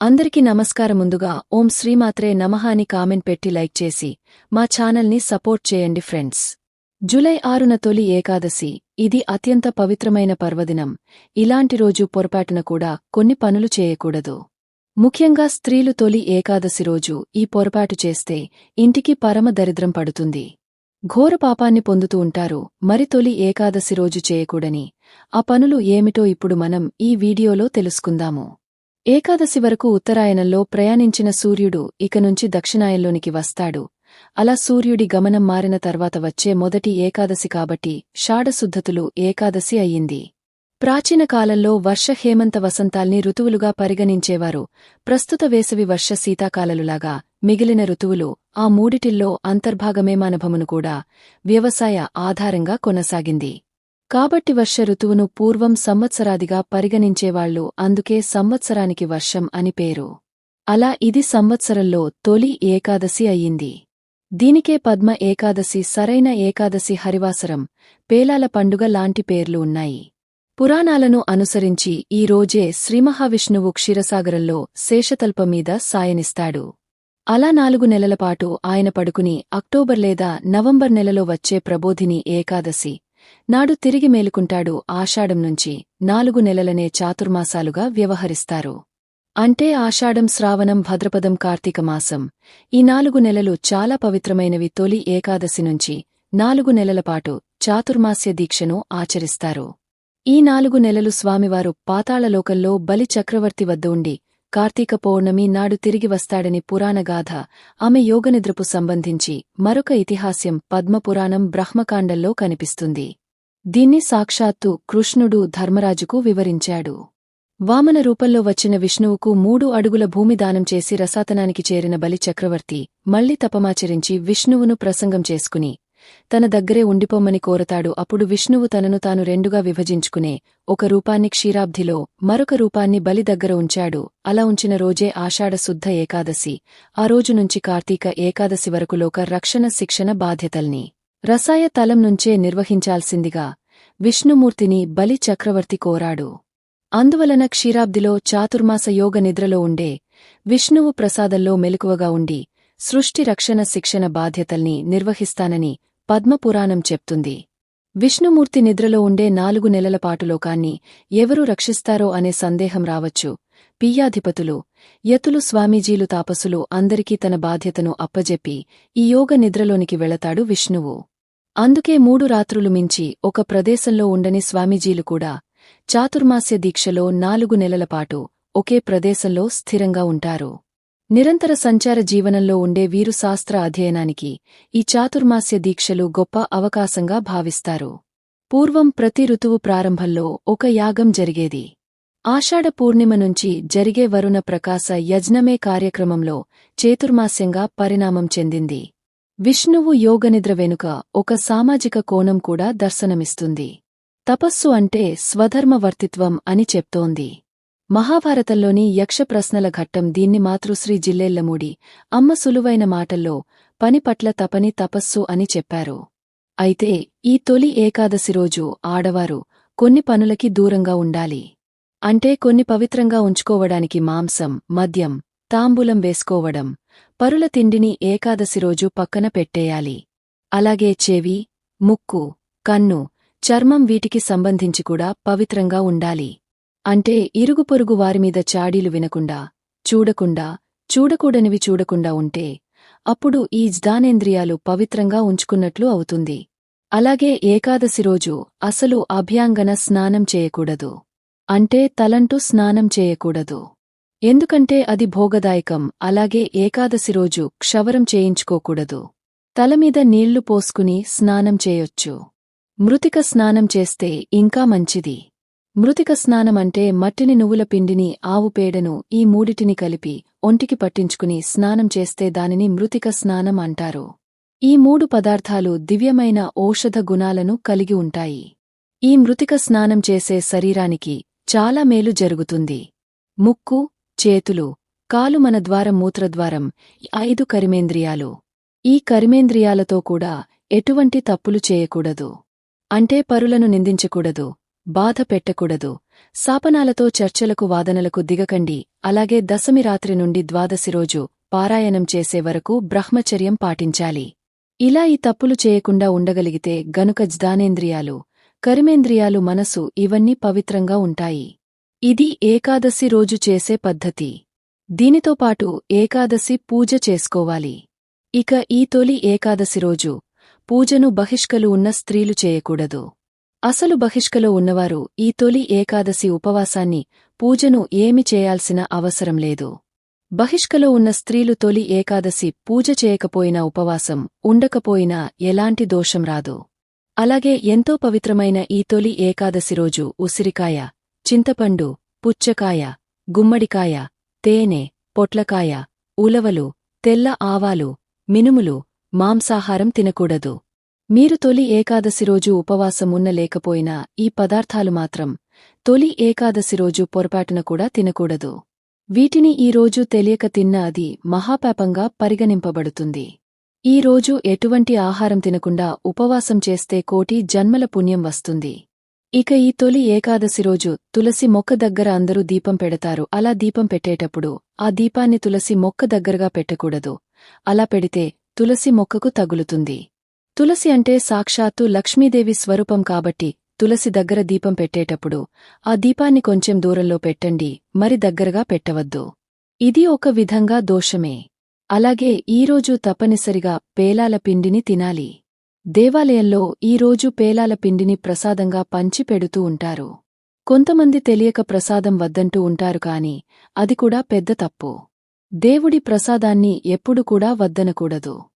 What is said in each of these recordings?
అందరికీ నమస్కారం ముందుగా ఓం శ్రీమాత్రే నమః అని కామెంట్ పెట్టి లైక్ చేసి మా ఛానల్ని సపోర్ట్ చేయండి ఫ్రెండ్స్. జూలై ఆరున తొలి ఏకాదశి ఇది అత్యంత పవిత్రమైన పర్వదినం. ఇలాంటి రోజు పొరపాటున కూడా కొన్ని పనులు చేయకూడదు. ముఖ్యంగా స్త్రీలు తొలి ఏకాదశి రోజు ఈ పొరపాటు చేస్తే ఇంటికి పరమ దరిద్రం పడుతుంది. ఘోర పాపాన్ని పొందుతూ ఉంటారు మరి తొలి ఏకాదశి రోజు చేయకూడని. ఆ పనులు ఏమిటో ఇప్పుడు మనం ఈ వీడియోలో తెలుసుకుందాము. ఏకాదశి వరకు ఉత్తరాయణంలో ప్రయాణించిన సూర్యుడు ఇక నుంచి దక్షిణాయనంలోనికి వస్తాడు. అలా సూర్యుడి గమనం మారిన తర్వాత వచ్చే మొదటి ఏకాదశి కాబట్టి షాడశుద్ధతులు ఏకాదశి అయ్యింది. ప్రాచీన కాలంలో వర్ష హేమంత వసంతాల్ని ఋతువులుగా పరిగణించేవారు. ప్రస్తుత వేసవి వర్ష శీతాకాలలులాగా మిగిలిన ఋతువులు ఆ మూడిటిల్లో అంతర్భాగమేమానభమును కూడా వ్యవసాయ ఆధారంగా కొనసాగింది. కాబట్టి వర్ష ఋతువును పూర్వం సంవత్సరాదిగా పరిగణించేవాళ్ళు అందుకే సంవత్సరానికి వర్షం అని పేరు. అలా ఇది సంవత్సరంలో తొలి ఏకాదశి అయ్యింది. దీనికే పద్మ ఏకాదశి సరైన ఏకాదశి హరివాసరం పేలాల పండుగ లాంటి పేర్లు ఉన్నాయి. పురాణాలను అనుసరించి ఈ రోజే శ్రీమహావిష్ణువు క్షీరసాగరంలో శేషతల్పమీద సాయనిస్తాడు. అలా నాలుగు నెలలపాటు ఆయన పడుకుని అక్టోబర్ లేదా నవంబర్ నెలలో వచ్చే ప్రబోధిని ఏకాదశి నాడు తిరిగి మేలుకుంటాడు ఆషాఢం నుంచి నాలుగు నెలలనే చాతుర్మాసాలుగా వ్యవహరిస్తారు. అంటే ఆషాఢం శ్రావణం భద్రపదం కార్తీక మాసం. ఈ నాలుగు నెలలు చాలా పవిత్రమైనవి తొలి ఏకాదశి నుంచి నాలుగు నెలలపాటు చాతుర్మాస్య దీక్షను ఆచరిస్తారు. ఈ నాలుగు నెలలు స్వామివారు పాతాళలోకంలో బలి చక్రవర్తి వద్ద ఉండి కార్తీక పౌర్ణమి నాడు తిరిగి వస్తాడని పురాణగాథ ఆమె యోగనిద్రపు సంబంధించి మరొక ఇతిహాస్యం పద్మపురాణం బ్రహ్మకాండంలో కనిపిస్తుంది. దీన్ని సాక్షాత్తు కృష్ణుడు ధర్మరాజుకు వివరించాడు. వామన రూపంలో వచ్చిన విష్ణువుకు మూడు అడుగుల భూమి దానం చేసి రసాతనానికి చేరిన బలి చక్రవర్తి మళ్ళీ తపమాచరించి విష్ణువును ప్రసంగం చేసుకుని తన దగ్గరే ఉండిపోమని కోరతాడు. అప్పుడు విష్ణువు తనను తాను రెండుగా విభజించుకునే ఒక రూపాన్ని క్షీరాబ్ధిలో మరొక రూపాన్ని బలి దగ్గర ఉంచాడు. అలా ఉంచిన రోజే ఆషాఢ శుద్ధ ఏకాదశి. ఆ రోజు నుంచి కార్తీక ఏకాదశి వరకు లోక రక్షణ శిక్షణ బాధ్యతల్ని రసాయ తలం నుంచే నిర్వహించాల్సిందిగా విష్ణుమూర్తిని బలి చక్రవర్తి కోరాడు. అందువలన క్షీరాబ్దిలో చాతుర్మాస యోగ నిద్రలో ఉండే విష్ణువు ప్రసాదంలో మెలకువగా ఉండి సృష్టి రక్షణ శిక్షణ బాధ్యతల్ని నిర్వహిస్తానని పద్మపురాణం చెప్తుంది. విష్ణుమూర్తి నిద్రలో ఉండే నాలుగు నెలల పాటు లోకాన్ని ఎవరు రక్షిస్తారో అనే సందేహం రావచ్చు. పియ్యాధిపతులు యతులు స్వామీజీలు తాపసులు అందరికీ తన బాధ్యతను అప్పజెప్పి ఈ యోగ నిద్రలోనికి వెళతాడు విష్ణువు. అందుకే మూడు రాత్రులు మించి ఒక ప్రదేశంలో ఉండని స్వామీజీలు కూడా చాతుర్మాస్య దీక్షలో నాలుగు నెలలపాటు ఒకే ప్రదేశంలో స్థిరంగా ఉంటారు. నిరంతర సంచార జీవనంలో ఉండే వీరు శాస్త్ర అధ్యయనానికి ఈ చాతుర్మాస్య దీక్షలు గొప్ప అవకాశంగా భావిస్తారు. పూర్వం ప్రతి ఋతువు ప్రారంభంలో ఒక యాగం జరిగేది. ఆషాఢ పూర్ణిమ నుంచి జరిగే వరుణ ప్రకాశ యజ్ఞమే కార్యక్రమంలో చేతుర్మాస్యంగా పరిణామం చెందింది. విష్ణువు యోగనిద్ర వెనుక ఒక సామాజిక కోణం కూడా దర్శనమిస్తుంది. తపస్సు అంటే స్వధర్మవర్తిత్వం అని చెప్తోంది. మహాభారతంలోని యక్ష ప్రశ్నల ఘట్టం దీన్ని మాతృశ్రీ జిల్లెల్లమూడి అమ్మ సులువైన మాటల్లో పని పట్ల తపని తపస్సు అని చెప్పారు. అయితే ఈ తొలి ఏకాదశి రోజు ఆడవారు కొన్ని పనులకి దూరంగా ఉండాలి. అంటే కొన్ని పవిత్రంగా ఉంచుకోవడానికి మాంసం మద్యం తాంబూలం వేసుకోవడం పరుల తిండిని ఏకాదశి రోజు పక్కన పెట్టేయాలి. అలాగే చెవి ముక్కు కన్ను చర్మం వీటికి సంబంధించి కూడా పవిత్రంగా ఉండాలి. అంటే ఇరుగు పొరుగు వారిమీద చాడీలు వినకుండా చూడకుండా చూడకూడనివి చూడకుండా ఉంటే అప్పుడు ఈ జ్ఞానేంద్రియాలు పవిత్రంగా ఉంచుకున్నట్లు అవుతుంది. అలాగే ఏకాదశి రోజు అసలు అభ్యాంగన స్నానం చేయకూడదు. అంటే తలంటూ స్నానం చేయకూడదు. ఎందుకంటే అది భోగదాయకం అలాగే ఏకాదశి రోజు క్షవరం చేయించుకోకూడదు. తలమీద నీళ్ళు పోసుకుని స్నానం చేయొచ్చు. మృతిక స్నానం చేస్తే ఇంకా మంచిది. మృతిక స్నానమంటే మట్టిని నువ్వుల పిండిని ఆవు పేడను ఈ మూడిటిని కలిపి ఒంటికి పట్టించుకుని స్నానం చేస్తే దానిని మృతిక స్నానం అంటారు. ఈ మూడు పదార్థాలు దివ్యమైన ఔషధ గుణాలను కలిగి ఉంటాయి. ఈ మృతిక స్నానం చేసే శరీరానికి చాలా మేలు జరుగుతుంది. ముక్కు చేతులు కాలు మన ద్వారం మూత్రద్వారం ఐదు కరిమేంద్రియాలు. ఈ కరిమేంద్రియాలతో కూడా ఎటువంటి తప్పులు చేయకూడదు. అంటే పరులను నిందించకూడదు. బాధ పెట్టకూడదు. శాపనాలతో చర్చలకు వాదనలకు దిగకండి. అలాగే దశమి రాత్రి నుండి ద్వాదశి రోజు పారాయణం చేసే వరకు బ్రహ్మచర్యం పాటించాలి. ఇలా ఈ తప్పులు చేయకుండా ఉండగలిగితే గనుక జ్ఞానేంద్రియాలు కరిమేంద్రియాలు మనసు ఇవన్నీ పవిత్రంగా ఉంటాయి. ఇది ఏకాదశి రోజు చేసే పద్ధతి. దీనితో పాటు ఏకాదశి పూజ చేసుకోవాలి. ఇక ఈ తొలి ఏకాదశి రోజు పూజను బహిష్కలు ఉన్న స్త్రీలు చేయకూడదు. అసలు బహిష్కలో ఉన్నవారు ఈ తొలి ఏకాదశి ఉపవాసాన్ని పూజను ఏమి చేయాల్సిన అవసరం లేదు. బహిష్కలో ఉన్న స్త్రీలు తొలి ఏకాదశి పూజ చేయకపోయినా ఉపవాసం ఉండకపోయినా ఎలాంటి దోషం రాదు. అలాగే ఎంతో పవిత్రమైన ఈ తొలి ఏకాదశి రోజు ఉసిరికాయ చింతపండు పుచ్చకాయ గుమ్మడికాయ తేనె పొట్లకాయ ఉలవలు తెల్ల ఆవాలు మినుములు మాంసాహారం తినకూడదు. మీరు తొలి ఏకాదశి రోజు ఉపవాసం ఉన్న లేకపోయినా ఈ పదార్థాలు మాత్రం తొలి ఏకాదశి రోజు పొరపాటున కూడా తినకూడదు. వీటిని ఈ రోజు తెలియక తిన్న అది మహాపాపంగా పరిగణింపబడుతుంది. ఈ రోజు ఎటువంటి ఆహారం తినకుండా ఉపవాసం చేస్తే కోటి జన్మల పుణ్యం వస్తుంది. ఇక ఈ తొలి ఏకాదశి రోజు తులసి మొక్క దగ్గర అందరూ దీపం పెడతారు. అలా దీపం పెట్టేటప్పుడు ఆ దీపాన్ని తులసి మొక్క దగ్గరగా పెట్టకూడదు. అలా పెడితే తులసి మొక్కకు తగులుతుంది. తులసి అంటే సాక్షాత్తు లక్ష్మీదేవి స్వరూపం కాబట్టి తులసి దగ్గర దీపం పెట్టేటప్పుడు ఆ దీపాన్ని కొంచెం దూరంలో పెట్టండి మరి దగ్గరగా పెట్టవద్దు. ఇది ఒక విధంగా దోషమే. అలాగే ఈరోజు తప్పనిసరిగా పేలాల పిండిని తినాలి. దేవాలయంలో ఈరోజు పేలాల పిండిని ప్రసాదంగా పంచిపెడుతూ ఉంటారు. కొంతమంది తెలియక ప్రసాదం వద్దంటూ ఉంటారు కాని అది కూడా పెద్ద తప్పు. దేవుడి ప్రసాదాన్ని ఎప్పుడు కూడా వద్దనకూడదు.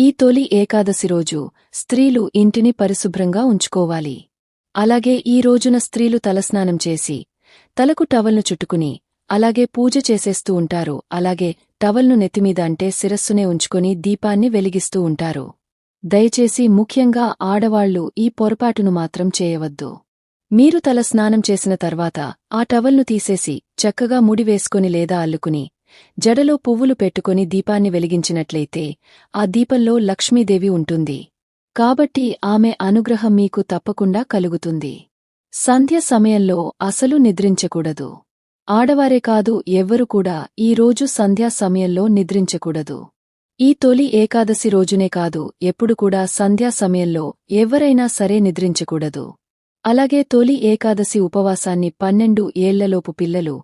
ఈ తొలి ఏకాదశి రోజు స్త్రీలు ఇంటిని పరిశుభ్రంగా ఉంచుకోవాలి. అలాగే ఈ రోజున స్త్రీలు తలస్నానం చేసి తలకు టవల్ను చుట్టుకుని అలాగే పూజ చేసేస్తూ ఉంటారు. అలాగే టవల్ను నెత్తిమీద అంటే శిరస్సునే ఉంచుకొని దీపాన్ని వెలిగిస్తూ ఉంటారు. దయచేసి ముఖ్యంగా ఆడవాళ్ళు ఈ పొరపాటును మాత్రం చేయవద్దు. మీరు తల స్నానం చేసిన తర్వాత ఆ టవల్ను తీసేసి చక్కగా ముడివేసుకుని లేదా అల్లుకుని జడలో పువ్వులు పెట్టుకుని దీపాన్ని వెలిగించినట్లయితే ఆ దీపంలో లక్ష్మీదేవి ఉంటుంది. కాబట్టి ఆమె అనుగ్రహం మీకు తప్పకుండా కలుగుతుంది. సంధ్య సమయంలో అసలు నిద్రించకూడదు. ఆడవారే కాదు ఎవ్వరు కూడా ఈ రోజు సంధ్యా సమయంలో నిద్రించకూడదు. ఈ తొలి ఏకాదశి రోజునే కాదు ఎప్పుడు కూడా సంధ్యా సమయంలో ఎవరైనా సరే నిద్రించకూడదు. అలాగే తొలి ఏకాదశి ఉపవాసాన్ని పన్నెండు ఏళ్ళలోపు పిల్లలు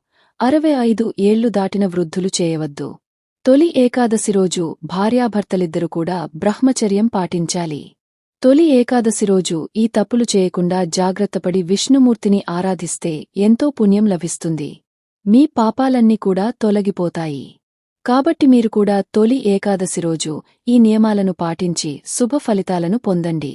అరవై ఐదు ఏళ్ళు దాటిన వృద్ధులు చేయవద్దు. తొలి ఏకాదశి రోజు భార్యాభర్తలిద్దరు కూడా బ్రహ్మచర్యం పాటించాలి. తొలి ఏకాదశి రోజు ఈ తప్పులు చేయకుండా జాగ్రత్తపడి విష్ణుమూర్తిని ఆరాధిస్తే ఎంతో పుణ్యం లభిస్తుంది. మీ పాపాలన్నీ కూడా తొలగిపోతాయి. కాబట్టి మీరు కూడా తొలి ఏకాదశి రోజు ఈ నియమాలను పాటించి శుభ ఫలితాలను పొందండి.